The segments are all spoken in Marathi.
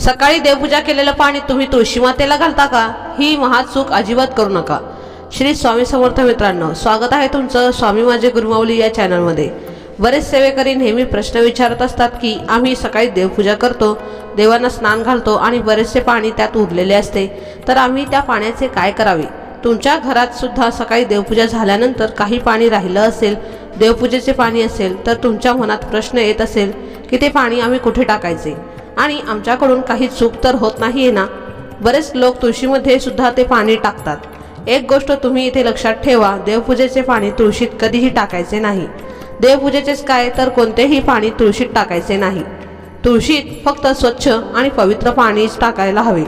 सकाळी देवपूजा केलेलं पाणी तुम्ही तुळशी मातेला घालता का? ही महाचूक अजिबात करू नका. श्री स्वामी समर्थ मित्रांनो स्वागत आहे तुमचं स्वामी माझे गुरुमाऊली या चॅनलमध्ये. बरेच सेवेकरी नेहमी प्रश्न विचारत असतात की आम्ही सकाळी देवपूजा करतो देवांना स्नान घालतो आणि बरेचसे पाणी त्यात उरलेले असते तर आम्ही त्या पाण्याचे काय करावे? तुमच्या घरात सुद्धा सकाळी देवपूजा झाल्यानंतर काही पाणी राहिलं असेल देवपूजेचे पाणी असेल तर तुमच्या मनात प्रश्न येत असेल की ते पाणी आम्ही कुठे टाकायचे? आणि आमच्याकडून काही चूक तर होत नाही ना? बरेच लोक तुळशीमध्ये सुद्धा ते पाणी टाकतात. एक गोष्ट तुम्ही इथे लक्षात ठेवा देवपूजेचे पाणी तुळशीत कधीही टाकायचे नाही. देवपूजेचेच काय तर कोणतेही पाणी तुळशीत टाकायचे नाही. तुळशीत फक्त स्वच्छ आणि पवित्र पाणीच टाकायला हवे.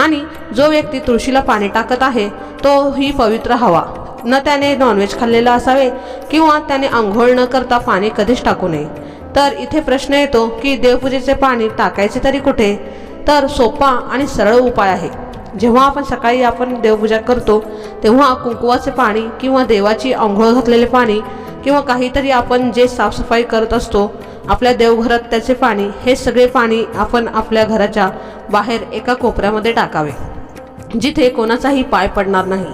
आणि जो व्यक्ती तुळशीला पाणी टाकत आहे तो ही पवित्र हवा. न त्याने नॉनव्हेज खाल्लेलं असावे किंवा त्याने आंघोळ न करता पाणी कधीच टाकू नये. तर इथे प्रश्न येतो की देवपूजेचे पाणी टाकायचे तरी कुठे? तर सोपा आणि सरळ उपाय आहे. जेव्हा आपण सकाळी आपण देवपूजा करतो तेव्हा कुंकुवाचे पाणी किंवा देवाची आंघोळ घातलेले पाणी किंवा काहीतरी आपण जे साफसफाई करत असतो आपल्या देवघरात त्याचे पाणी हे सगळे पाणी आपण आपल्या घराच्या बाहेर एका कोपऱ्यामध्ये टाकावे. जिथे कोणाचाही पाय पडणार नाही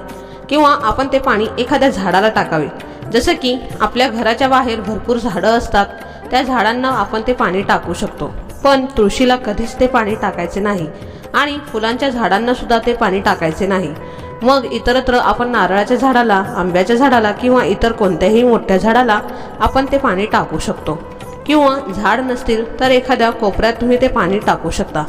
किंवा आपण ते पाणी एखाद्या झाडाला टाकावे. जसं की आपल्या घराच्या बाहेर भरपूर झाडं असतात त्या झाडांना आपण ते पाणी टाकू शकतो. पण तुळशीला कधीच ते पाणी टाकायचे नाही आणि फुलांच्या झाडांना सुद्धा ते पाणी टाकायचे नाही. मग इतरत्र आपण नारळाच्या झाडाला आंब्याच्या झाडाला किंवा इतर कोणत्याही मोठ्या झाडाला आपण ते पाणी टाकू शकतो. किंवा झाड नसतील तर एखाद्या कोपऱ्यात तुम्ही ते पाणी टाकू शकता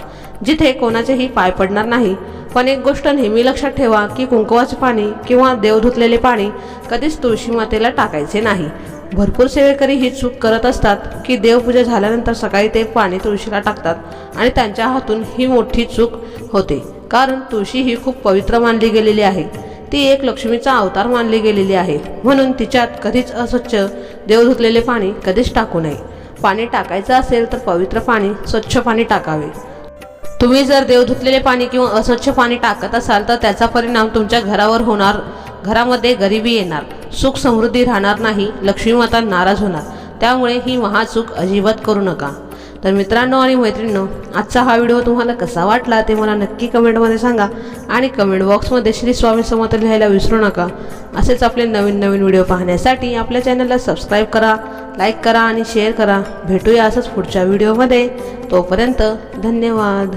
जिथे कोणाचेही पाय पडणार नाही. पण एक गोष्ट नेहमी लक्षात ठेवा की कुंकवाचे पाणी किंवा देव धुतलेले पाणी कधीच तुळशी मातेला टाकायचे नाही. भरपूर सेवेकरी ही चूक करत असतात की देवपूजा झाल्यानंतर सकाळी ते पाणी तुळशीला टाकतात आणि त्यांच्या हातून ही मोठी चूक होते. कारण तुळशी ही खूप पवित्र मानली गेलेली आहे. ती एक लक्ष्मीचा अवतार मानली गेलेली आहे. म्हणून तिच्यात कधीच अस्वच्छ देव धुतलेले पाणी कधीच टाकू नये. पाणी टाकायचं असेल तर पवित्र पाणी स्वच्छ पाणी टाकावे. तुम्ही जर देव धुतलेले पाणी किंवा अस्वच्छ पाणी टाकत असाल तर त्याचा परिणाम तुमच्या घरावर होणार घरामध्ये गरिबी येणार. सुख समृद्धी राहणार नाही लक्ष्मी माता नाराज होणार. त्यामुळे ही महाचूक अजिबात करू नका. तर मित्रांनो आणि मैत्रिणींनो आजचा हा व्हिडिओ तुम्हाला कसा वाटला ते मला नक्की कमेंटमध्ये सांगा आणि कमेंट बॉक्समध्ये श्री स्वामी समर्थ लिहायला विसरू नका. असेच आपले नवीन नवीन व्हिडिओ पाहण्यासाठी आपल्या चॅनलला सबस्क्राईब करा लाईक करा आणि शेअर करा. भेटूया असंच पुढच्या व्हिडिओमध्ये. तोपर्यंत धन्यवाद.